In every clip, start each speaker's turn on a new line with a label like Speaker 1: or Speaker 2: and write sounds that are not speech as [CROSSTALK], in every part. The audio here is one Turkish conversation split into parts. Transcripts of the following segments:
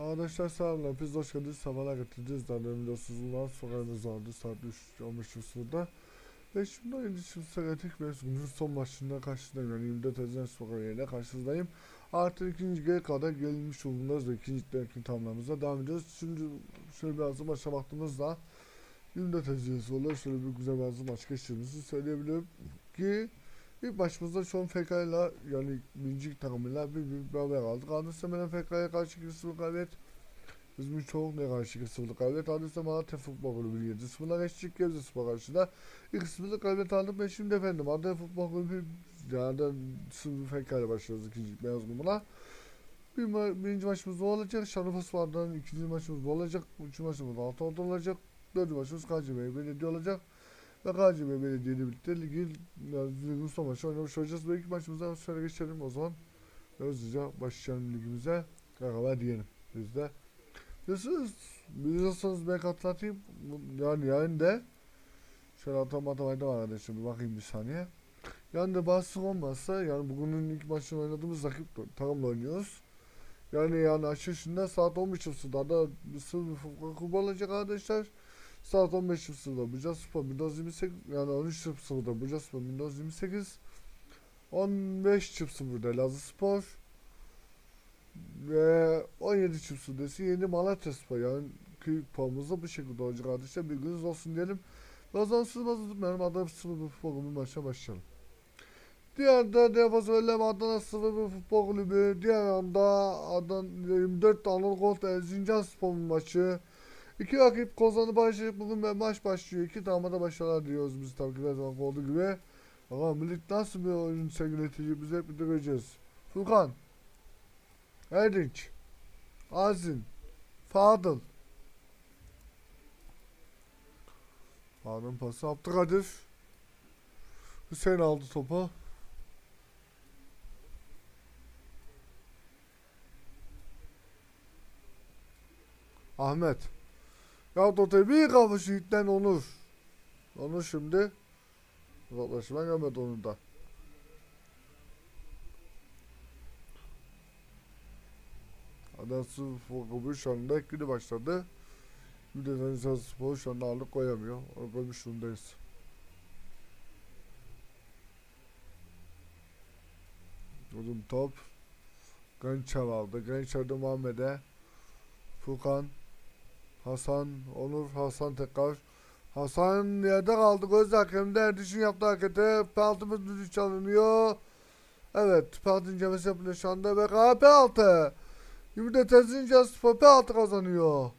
Speaker 1: Arkadaşlar selamlar. Biz hoş geldiniz. Sabahlar getirdiniz. Demin de sızılan sokağımız vardı. Saat 3 15 sırada. Ve şimdi oyuncu için sıratik ve günün son maçında karşınızdayım. Yani 24 Haziran Spor yerine karşınızdayım. Artık ikinci geri kadar gelmiş bulunduğumuz ve ikinci ikinci tamamlarımıza devam ediyoruz. Şimdi şöyle biraz da maça baktığımızda 24 Haziran sonra şöyle bir güzel bazı maç geçirdiğimizi söyleyebilirim ki İlk başımızda şu an yani birinci takımıyla bir bir beraber aldık. Ardından FK'ya karşı 2-0 kaybet. İzmir Çoğunlu'ya karşı 2-0 kaybet. Ardından Malatya Futbol Kulübü 7-0'la geçtik. Gebze Spor karşıda 2-0 kaybet aldık. Ben şimdi efendim Adana Futbol Kulübü yani 0 FK ile başlıyoruz ikinci beyaz grubuna. Bir ma birinci maçımız bu olacak. Şanlıurfa'dan ikinci maçımız bu olacak. Üçüncü maçımız altı olacak. Dördüncü maçımız KCB Belediye olacak. Ve KCB Belediye ile birlikte ligin ligin son maçı oynamış olacağız. Ve ilk maçımıza şöyle geçelim o zaman. Hızlıca başlayalım ligimize. Beraber diyelim biz de. Biliyorsunuz, biliyorsanız belki hatırlatayım. Bu- Yani yayında şöyle otomatik var arkadaşlar bir bakayım bir saniye. Yani de bahsi olmazsa yani bugünün ilk maçını oynadığımız rakip takımla oynuyoruz. Yani yani açılışında saat 15.30'da da bir sınıf kupa olacak arkadaşlar. Saat 15.00'da Buca Spor 1928 yani 13.00'da Buca Spor 1928 15.00'da Lazı Spor. Ve 17.00'da yeni Malatya Spor. Yani köy puanımızda bu şekilde olacak arkadaşlar. Bilginiz olsun diyelim. Bazansız bazı benim Adana Sıfır Futbol Kulübü maçına başlayalım. Diğer de Defas Öllem Adana Sıfır Futbol Kulübü. Diğer yanda Adana 24 Anadolu Gold Erzincan Spor maçı İki rakip kazanı başlayıp bugün ve maç başlıyor. İki damada başarılar diliyoruz biz tabii ki her zaman olduğu gibi. Ama millet nasıl bir oyun sergiletici biz hep bir göreceğiz. Furkan. Erdinç. Azin. Fadıl. Fadıl'ın pası Abdülkadir. Hüseyin aldı topu. Ahmet. Ya Tote bir kafası itten Onur. Onur şimdi uzaklaşman gelmedi onu da. Adası Fokubu şu anda etkili başladı. Bir de Denizli Spor şu anda ağırlık koyamıyor. Onu koymuş durumdayız. Uzun top. Gençer aldı. Gençer'de Muhammed'e. Furkan. Hasan, Onur, Hasan tekrar. Hasan yerde kaldı. Göz hakemde Erdiş'in yaptığı harekete penaltımız düdük çalınıyor. Evet, penaltı incelemesi yapılıyor şu anda ve aa, penaltı. Şimdi de Tezinca Spor penaltı kazanıyor.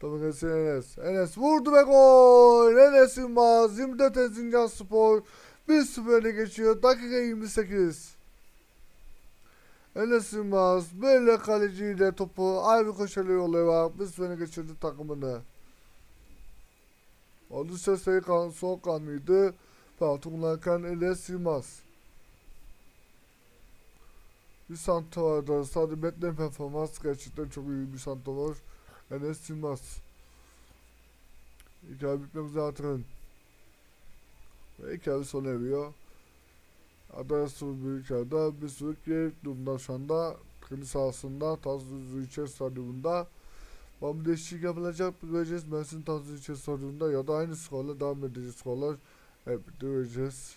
Speaker 1: Tabii Enes Enes. Vurdu ve gol. Enes Yılmaz. 24 Erzincan Spor 1-0 öne geçiyor. Dakika 28. Enes Yılmaz böyle kaleciyle topu ayrı koşuyla yollayarak bir sene geçirdi takımını. Oldukça sayı kan, soğukkanlıydı. Penaltı kullanırken Enes Yılmaz. Bir santraforda sadece Batman performans gerçekten çok iyi bir santrafor. Enes Yılmaz. Hikaye bitmek hatırlayın. Ve hikaye sona eriyor. Adana Spor Büyükşehir'de bir sürü keyif durumda şu anda. Kendi sahasında Tansu Züçer Stadyumunda. Ama bir değişiklik yapılacak bir göreceğiz. Mersin Tansu Züçer Stadyumunda ya da aynı skorla devam edecek skorlar hep göreceğiz.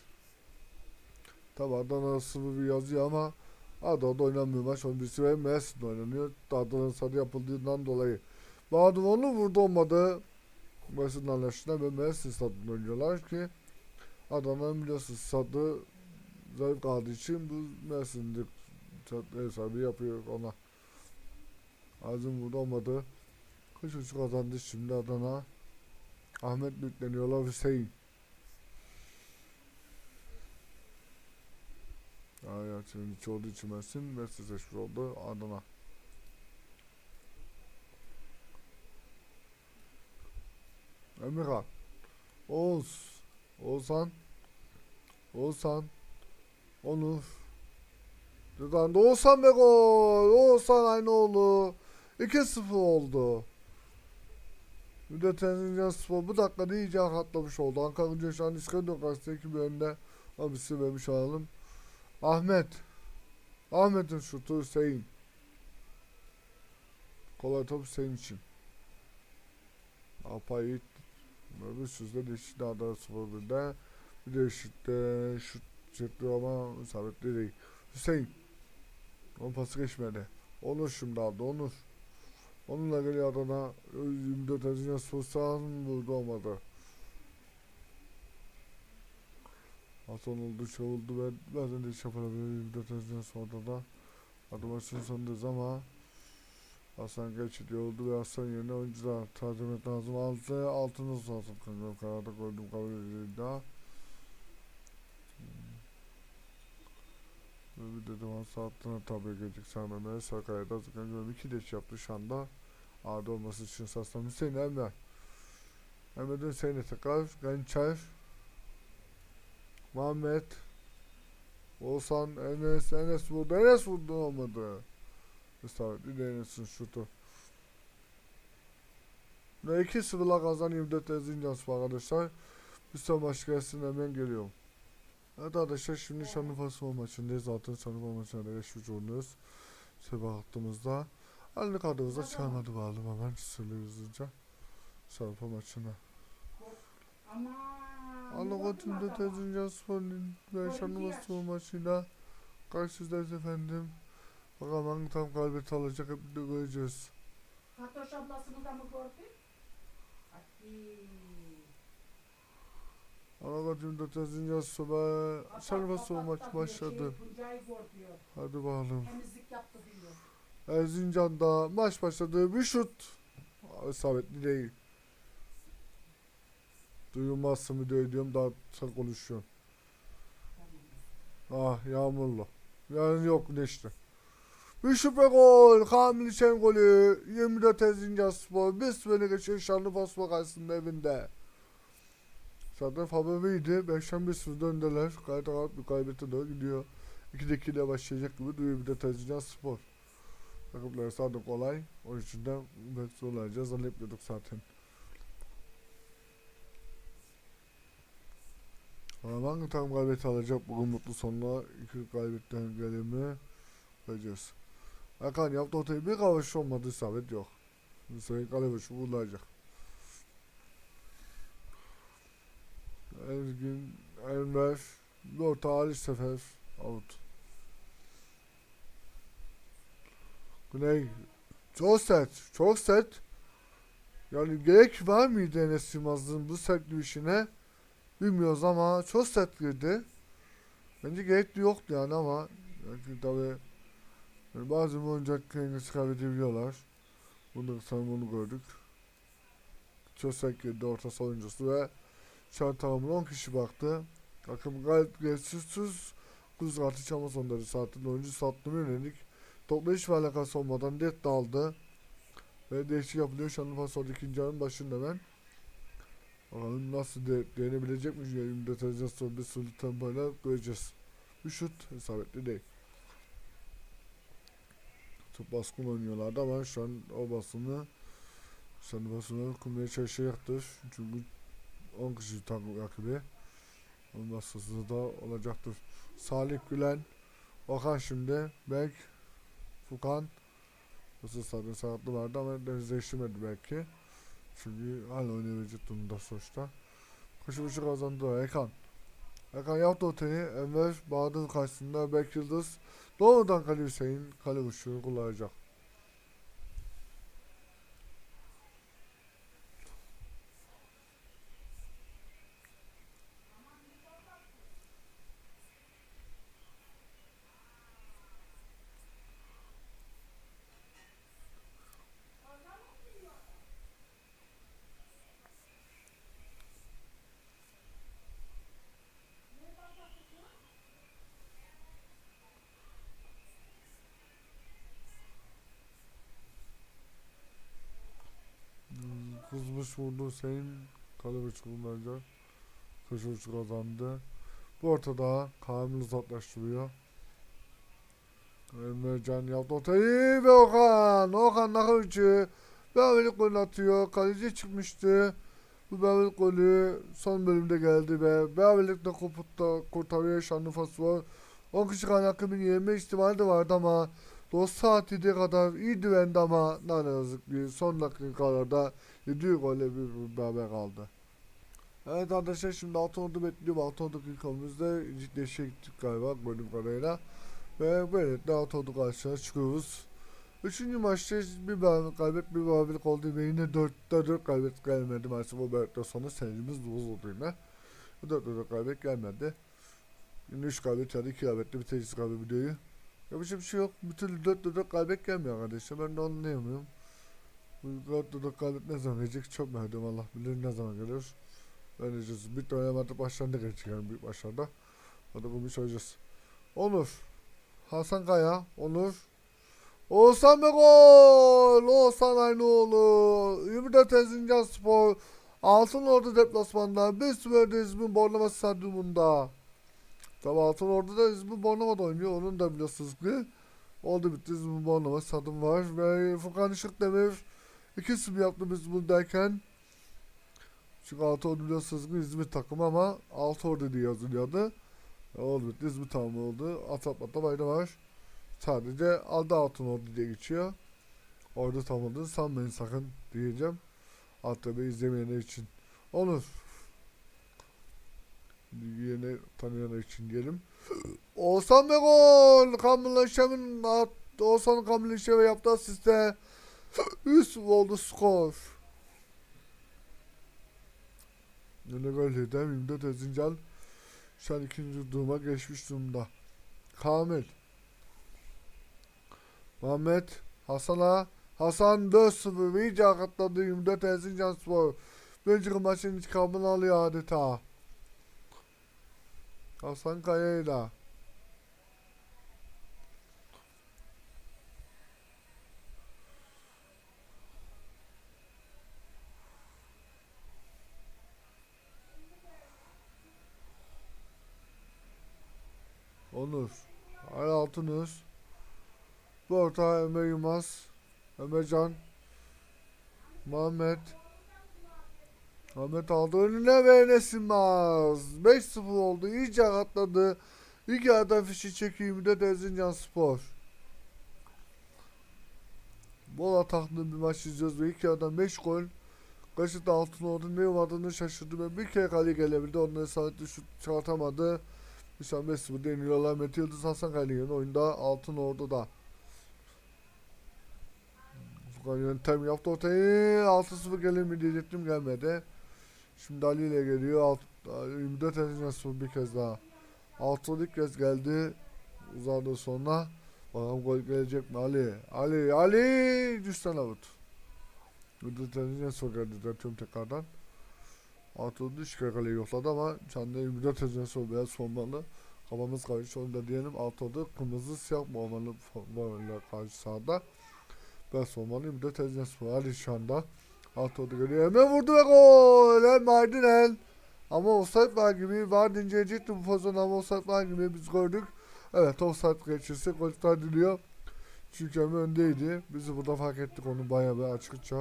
Speaker 1: Tabi Adana Spor bir yazıyor ama Adana'da oynanmıyor maç 11'si ve Mersin'de oynanıyor. Adana stadı yapıldığından dolayı. Bahadır onu vurdu olmadı. Mersin anlaşına ve Mersin stadında oynuyorlar ki Adana'nın biliyorsunuz stadı zayıf kaldığı için bu Mersin'de hesabı yapıyor ona. Azim burada olmadı. Kış uçu kazandı şimdi Adana. Ahmet yükleniyorlar Hüseyin. Ay şimdi hiç olduğu için Mersin, Mersin seçmiş oldu Adana. Emirhan. Oğuz. Oğuzhan. Oğuzhan. Onur. Rıdvan da Oğuzhan ve gol. Oğuzhan Aynoğlu. 2-0 oldu. Müddet Erzincan Spor bu dakikada iyice rahatlamış oldu. Ankara Gücü şu an İskender karşısında 2 bir önde. Ama bir silmemiş alalım. Ahmet. Ahmet'in şutu Hüseyin. Kolay top senin için. Apayit böyle sözde değişik daha da sıfır birde. Bir de eşitte şut çıktı ama isabetli değil. Hüseyin. Onun pası geçmedi. Onur şimdi aldı. Onur. Onunla geliyor Adana. 24 Haziran Sosyal vurdu olmadı. Hasan oldu, oldu ve bazen de iş yapabilir 24 Haziran sonra da adı maçın sonundayız ama Hasan geçidi oldu ve Hasan yerine oyuncular tercih etmek lazım. Altı altını lazım kanka. Kararda koydum kabul edildi bir de devamlı saatlerine tabi gelecek Sermem'e Sakarya'da Zıkan Gölüm 2 deş yaptı şu anda. Ağda olması için saslam Hüseyin Emre. Emre'den Hüseyin'e tekrar Gençer. Muhammed. Oğuzhan Enes Enes vurdu Enes vurdu olmadı. İstavritli de Enes'in şutu. Ve 2-0'la kazan 24 Erzincan arkadaşlar. Bir son maç gelsin hemen geliyorum. Evet arkadaşlar şimdi Şanlıurfa maçındayız. Zaten Şanlıurfa maçına da geçmiş oluyoruz. Sabah attığımızda. Halini kadromuzda çağırmadı bağlı hemen sırlı hızlıca. Şanlıurfa maçına.
Speaker 2: Aman.
Speaker 1: Anlamadım da Erzincan Spor'un ve Şanlıurfa Spor maçıyla karşınızdayız efendim. Bakalım hangi tam galibiyet alacak hep de göreceğiz.
Speaker 2: Fatoş ablasını da mı gördün? Hadi.
Speaker 1: Anlamadım da Erzincan Spor ve Şanlıurfa Spor maçı başladı. Hadi bakalım. Erzincan'da maç başladı. Bir şut. İsabetli değil. Duyulmazsa mı diyor diyorum daha sen konuşuyorsun. Ah yağmurlu. Yani yok güneşli. Bir şüphe gol. Kamil Şen golü. 24 Erzincan Spor. Sıfırını geçiyor Şanlıurfa Spor karşısında evinde. Zaten favoriydi. Beşten bir sıfır döndüler. Gayet rahat bir kaybete doğru gidiyor. 2'de 2 ile başlayacak gibi duruyor bir de Erzincan Spor. Rakipleri sadık kolay. O için de belki zorlanacağız. Zannetmiyorduk zaten. Ama takım galibiyet alacak bugün mutlu sonuna iki galibiyetten gelimi göreceğiz. Hakan yaptı ortaya bir kavuş olmadı isabet yok. Bu sefer galibiyet Ergin, Enver, orta Ali Sefer, out. Güney çok sert, çok sert. Yani gerek var mıydı Enes Yılmaz'ın bu sert işine? Bilmiyoruz ama çok sert girdi. Bence gerek de yoktu yani ama yani tabi yani bazı oyuncaklarını çıkartabiliyorlar. Bunu sanırım bunu gördük. Çok sert girdi orta oyuncusu ve şu an takımın 10 kişi baktı. Takım gayet geçişsiz. Kuz kartı çama sonları saatin oyuncu sattığını yönelik. Topla hiç alakası olmadan net daldı. Ve değişik yapılıyor. Şanlıurfa sol ikinci yarının başında ben. Bakalım nasıl de, denebilecek mi? 24 Haziran sonra bir sürü tempoyla göreceğiz. Bir şut isabetli değil. Çok baskın oynuyorlardı ama şu an o basını Şanlıurfa basını kurmaya çalışacaktır. Çünkü 10 kişi takım rakibi. Onun baskısı da olacaktır. Salih Gülen Okan şimdi Berk Fukan Nasıl zaten sakatlı vardı ama denizleştirmedi belki. Çünkü hala oynayabilecek durumda sonuçta. Koşu koşu kazandı Ekan. Ekan yaptı ortayı. Enver Bahadır karşısında Berk Yıldız. Doğrudan Kale Hüseyin kale vuruşunu kullanacak. Hmm, Kızmış vurdu Hüseyin. Kale vuruşu kullanacak. Koşu vuruşu kazandı. Bu ortada Kamil uzaklaştırıyor. Emrecan yaptı ortayı ve Okan. Okan Nakıvcı. Beverlik golü atıyor. Kaleci çıkmıştı. Bu Beverlik golü son bölümde geldi ve Beverlik de koputta kurtarıyor Şanlıurfa Spor. 10 kişi kaynaklı bir yenme ihtimali de vardı ama 9 saat 7'ye kadar iyi düvendi ama ne yazık ki son dakikalarda 7 golle bir beraber kaldı. Evet arkadaşlar şimdi altın ordu bekliyorum. Altın ordu dakikamızda ciddileşe gittik galiba gördüğüm kadarıyla. Ve böylelikle altın ordu karşısına çıkıyoruz. Üçüncü maçta bir beraber kaybet bir beraberlik oldu ve yine 4'te 4 kaybet gelmedi maalesef o beraberlikten sonra serimiz bozuldu yine. 4'te 4 kaybet gelmedi. Yine 3 kaybet ya da 2 kaybetle bitireceğiz galiba videoyu. Yapacak bir şey yok. Türlü 4'te 4 kaybet gelmiyor arkadaşlar. Ben de anlayamıyorum. Bu 4'te 4 kaybet ne zaman gelecek çok merak. Allah bilir ne zaman gelir. Öğreneceğiz. Bir tane oynamadı başlarında gelecek yani büyük başlarda. Hadi bunu söyleyeceğiz. Onur. Hasan Kaya. Onur. Oğuzhan ve gol. Oğuzhan Aynoğlu. 24 Erzincan Spor. Altın Ordu deplasmanda. Bir süper İzmir Bornova Stadyumunda. Tabi Altın Ordu'da İzmir Bornova'da oynuyor. Onun da biliyorsunuz ki. Oldu bitti İzmir Bornova stadyum var. Ve Furkan Işıkdemir 2-0 yaptı biz buradayken. Çünkü Altı Ordu biliyorsunuz ki İzmir takımı ama Altı Ordu diye yazılıyordu. E, Oldu bitti İzmir takımı oldu. Atlatmakta fayda var. Sadece adı Altın Ordu diye geçiyor. Orada tam sanmayın sakın diyeceğim. Tabi izlemeyenler için. Onur. Yeni tanıyanlar için diyelim. Oğuzhan ve gol. Kamil Şem'in Oğuzhan Kamil Şem'e yaptığı asiste. [LAUGHS] Üst oldu skor. Hedem 24 Erzincan. Şu an ikinci duruma geçmiş durumda. Kamil. Muhammed. Hasan'a. Hasan 4-0 iyice akatladı 24 Erzincan Spor. Bir önceki maçın intikamını alıyor adeta. Hasan Kaya'yla. Onur. Ali Altınöz. Bu orta Ömer Yılmaz. Ömercan. Muhammed. Ahmet aldı önüne ve Enes Yılmaz. 5-0 oldu. İyice atladı. İlk adam fişi çekeyim de Erzincan Spor. Bol ataklı bir maç izliyoruz ve iki adam 5 gol. Kaşıt altın oldu. Ne olmadığını şaşırdı ve bir kere kale gelebildi. Onları isabetli şut çıkartamadı. An 5-0 deniyorlar. Mete Yıldız Hasan Kale'nin oyunda altın ordu da. Furkan yöntem yaptı ortayı. 6-0 gelir mi diyecektim gelmedi. Şimdi Ali ile geliyor. Alt, 24 Erzincan Spor bir kez daha. Altın ilk kez geldi. Uzadı sonra. Bakalım gol gelecek mi Ali? Ali, Ali! Düşten avut. 24 Erzincan Spor geldi zaten tekrardan. Kere kaleyi yokladı ama 24 Erzincan Spor beyaz formalı. Kafamız karşı onu da diyelim. Altıda kırmızı siyah formalı formalı karşı sahada. Beyaz formalı 24 Erzincan Spor. Ali şu anda. Oldu geliyor. Hemen vurdu ve gol. Hem Mardinel. Ama offside var gibi. Var inceleyecekti bu pozisyon ama offside var gibi biz gördük. Evet offside geçirse gol iptal ediliyor. Çünkü hemen öndeydi. Biz burada fark ettik onu bayağı bir açıkça.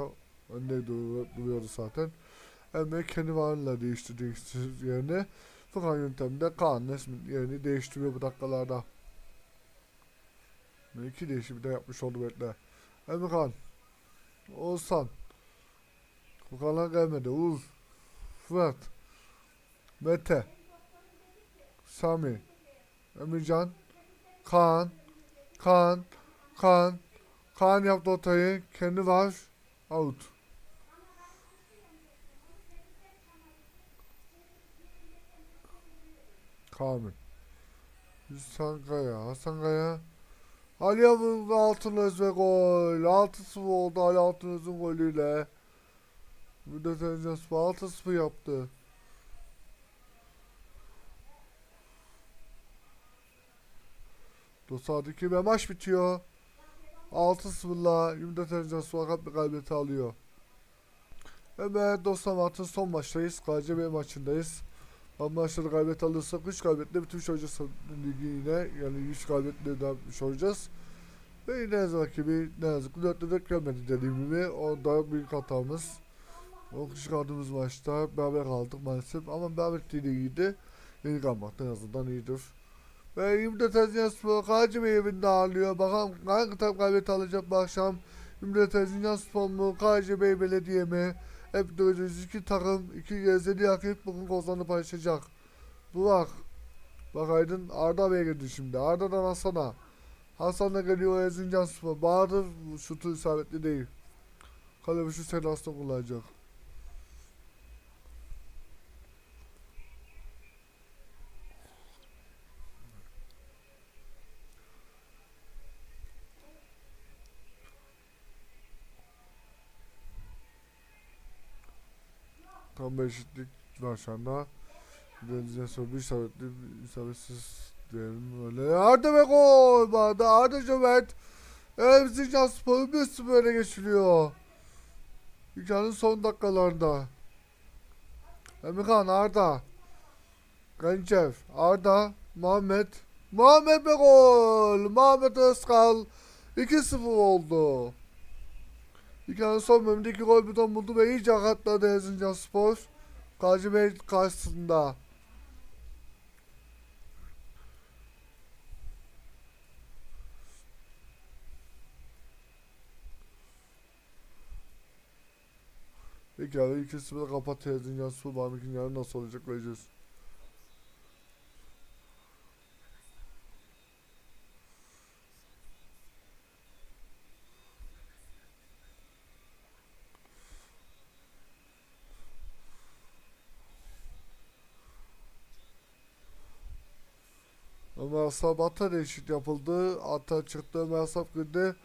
Speaker 1: Önde dur- duruyordu zaten. Kendi varlığıyla değiştirdi yerine. Furkan yönteminde Kaan Nesmin yerini değiştiriyor bu dakikalarda. İki değişimi de yapmış oldu bekle. Emre Kan. Oğuzhan. Furkanlar gelmedi. Uğur. Fırat. Mete. Sami. Emircan. Kaan. Kaan. Kaan. Kaan yaptı ortayı. Kendi var. Out. Kamil. Hasan Kaya. Hasan Kaya. Ali Yavuz Altınöz ve gol. 6-0 oldu Ali Altınöz'ün golüyle. Müddet önce 6-0 yaptı. Dosadaki ve maç bitiyor. 6-0'la Müddet bir galibiyeti alıyor. Evet dostlar artık son maçtayız. KCB maçındayız. Bu maçları galibiyet alırsak 3 galibiyetle bitirmiş olacağız ligi yine. Yani 3 galibiyetle devam etmiş olacağız. Ve yine her zamanki gibi ne yazık ki 4'te 4 gelmedi dediğim gibi. O da büyük hatamız. O kişi kaldığımız maçta beraber kaldık maalesef. Ama beraber de iyiydi. Yeni kalmak en azından iyidir. Ve İmdat Erzincan Spor Kaci Bey evinde ağırlıyor. Bakalım hangi takım galibiyet alacak bu akşam. İmdat Erzincan Spor mu? Kaci Bey Belediye mi? Hep göreceğiz. İki takım, iki gezeli rakip bugün kozlarını paylaşacak. Bu bak. Aydın Arda Bey geldi şimdi. Arda'dan Hasan'a. Hasan da geliyor Erzincan Spor. Bahadır şutu isabetli değil. Kale şu Selas'ta kullanacak. Bir eşitlik anda. Denizden sonra bir isabetli, diyelim öyle. Arda ve gol! Arda, Arda Cömert. Erzincan Spor'u bir sıfır öne geçiriyor. Hikayenin son dakikalarında. Emirhan Arda. Gencev Arda. Muhammed. Muhammed ve gol! Muhammed Özkal. 2-0 oldu. Hikayenin son bölümünde iki gol buton buldu ve iyice akatladı Erzincan Spor. Gazi Bey karşısında. Peki abi 2-0 kapat Erzincan Spor. Bakalım yarın nasıl olacak göreceğiz. Ömer Asaf ata değişik yapıldı. Ata çıktı Ömer Asaf girdi.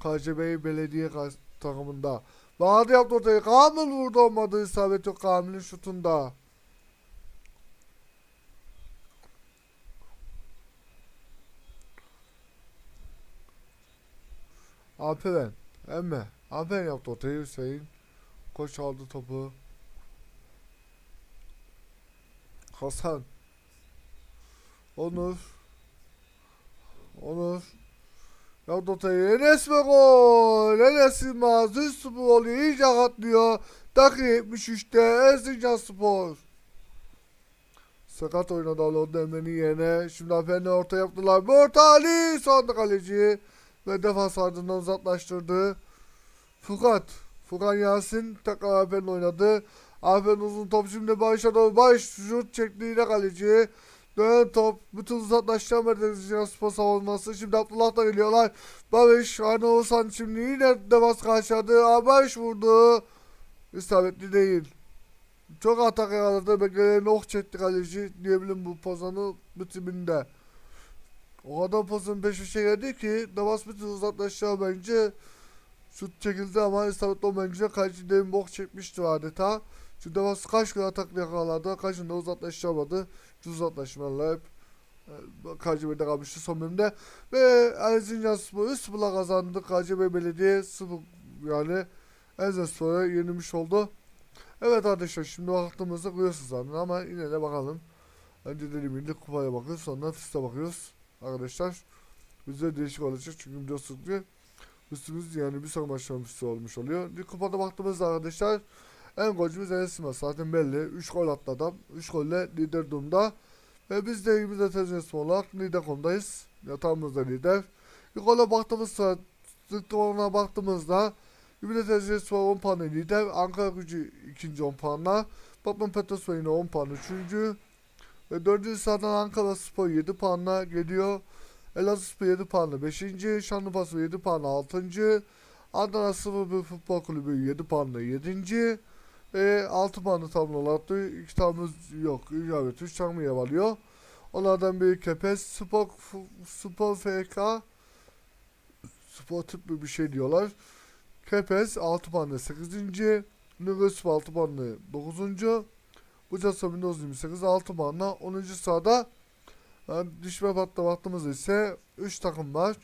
Speaker 1: KCB Belediye takımında. Bağdı yaptı ortaya. Kamil vurdu olmadı. İsabet yok Kamil'in şutunda. Aferin. Emme. Aferin yaptı ortaya Hüseyin. Koç aldı topu. Hasan. Onur. Onur. Ya Dota'yı Enes ve gol. Enes Yılmaz 3-0 oluyor. İyice katlıyor. Dakika 73'te Erzincan Spor. Sakat oynadı Ali Demir'in yerine. Şimdi Aferin orta yaptılar. Bir orta Ali. Sonunda kaleci. Ve defans ardından uzaklaştırdı. Fukat. Furkan Yasin tekrar Aferin oynadı. Aferin uzun top şimdi başa doğru. Baş şut çekti yine kaleci. Dönen top. Bütün uzaklaştıran Erzincan Spor savunması. Şimdi Abdullah da geliyorlar. Barış. Arne Oğuzhan şimdi yine defans karşıladı. Barış vurdu. İsabetli değil. Çok atak yakaladı. Beklenen ok çekti kaleci diyebilirim bu pozanı bitiminde. O kadar pozun peş peşe geldi ki Davas bütün uzaklaşıyor bence. Şut çekildi ama isabetli olmayınca kaleci demin bok çekmişti adeta. Çünkü Davas kaç kere atak yakaladı. Kaçında uzaklaşamadı. Uzaklaşmalar hep e, KCB'de kalmıştı son bölümde. Ve Erzincan Spor 3-0'la kazandı. KCB Belediye 0 yani Erzincan Spor'a yenilmiş oldu. Evet arkadaşlar şimdi baktığımızda görüyorsunuz zaten ama yine de bakalım. Önce dediğim gibi kupaya bakıyoruz sonra fiste bakıyoruz arkadaşlar. Bizde değişik olacak çünkü biliyorsunuz ki üstümüz yani bir sonraki üstü olmuş oluyor. Bir kupada baktığımızda arkadaşlar en golcümüz Enes Yılmaz zaten belli. 3 gol attı adam. 3 golle lider durumda. Ve biz de biz de tezgah olarak lider konumdayız. Yatağımızda lider. Gola baktığımızda sıklıklarına baktığımızda Ümit Tezgah Spor 10 puanla lider. Ankara gücü ikinci 10 puanla. Batman Petrospor yine 10 puan üçüncü. Ve dördüncü sıradan Ankara Spor 7 puanla geliyor. Elazığ Spor 7 puanla 5. Şanlıurfa 7 puanla 6. Adana 01 Futbol Kulübü 7 puanla 7. E, 6 puanı tamamlattı. 2 tamamız yok. Evet 3 tamamı yer alıyor. Onlardan biri Kepez Spor, Spor FK Spor tip bir şey diyorlar. Kepez 6 puanla 8. Nurus 6 puanla 9. Buca Sabinoz 28 6 puanla 10. sırada yani düşme batta baktığımızda ise 3 takım var.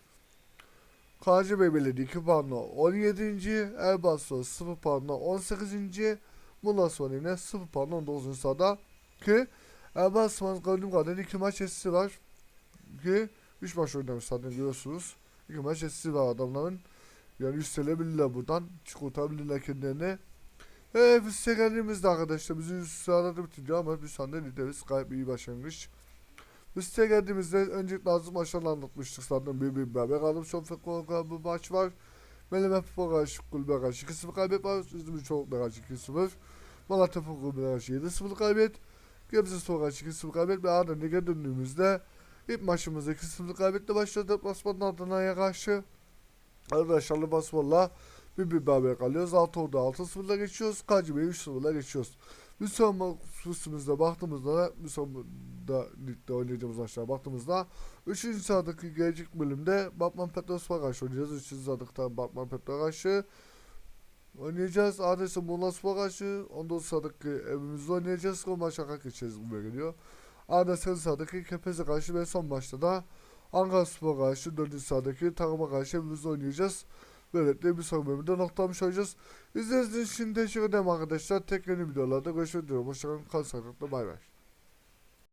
Speaker 1: KCB Belediye 2 puanla 17. Elbaso 0 puanla 18. Bundan sonra yine 0 puanla 19. sırada ki Elbaso'nun gördüğüm kadarıyla 2 maç etkisi var ki 3 maç oynamış zaten görüyorsunuz. 2 maç etkisi var adamların. Yani yükselebilirler buradan. Çıkartabilirler kendilerini. Evet biz sekenliğimizde arkadaşlar. Bizim sırada bitiriyor ama biz sanda lideriz. Gayet iyi başlangıç. Biz size geldiğimizde öncelikle azı maçlarını anlatmıştık zaten bir bir beraber kaldım. Son futbol bir maç var. Meleme Futbol karşı kulübe karşı 2-0 kaybet var. İzmir Çoluk'la karşı 2-0. Malatya Futbol karşı 7-0 kaybet. Gebze Spor karşı 2-0 kaybet ve ardından lige döndüğümüzde ilk maçımızda 2-0 kaybetle başladı. Deplasmanın Adana'ya karşı. Arkadaşlar Limaspor'la bir bir beraber kalıyoruz. 6 orada 6-0'la geçiyoruz. Kacibe'yi 3-0'la geçiyoruz. Son üstümüzde baktığımızda bir sonda ligde oynayacağımız maçlara baktığımızda 3. sıradaki gelecek bölümde Batman Petros'a karşı oynayacağız. 3. sıradaki Batman Petros'a karşı oynayacağız. Adresi Muğla Spor'a karşı 14 sıradaki evimizde oynayacağız. O maça kalk geçeceğiz gibi geliyor. Adresi sıradaki Kepez'e karşı ve son maçta da Ankara Spor'a karşı 4. sıradaki takıma karşı evimizde oynayacağız. Böylelikle bir son bölümde noktalamış olacağız. İzlediğiniz için teşekkür ederim arkadaşlar. Tekrar yeni videolarda görüşmek üzere. Hoşçakalın. Kalın sağlıkla. Bay bay.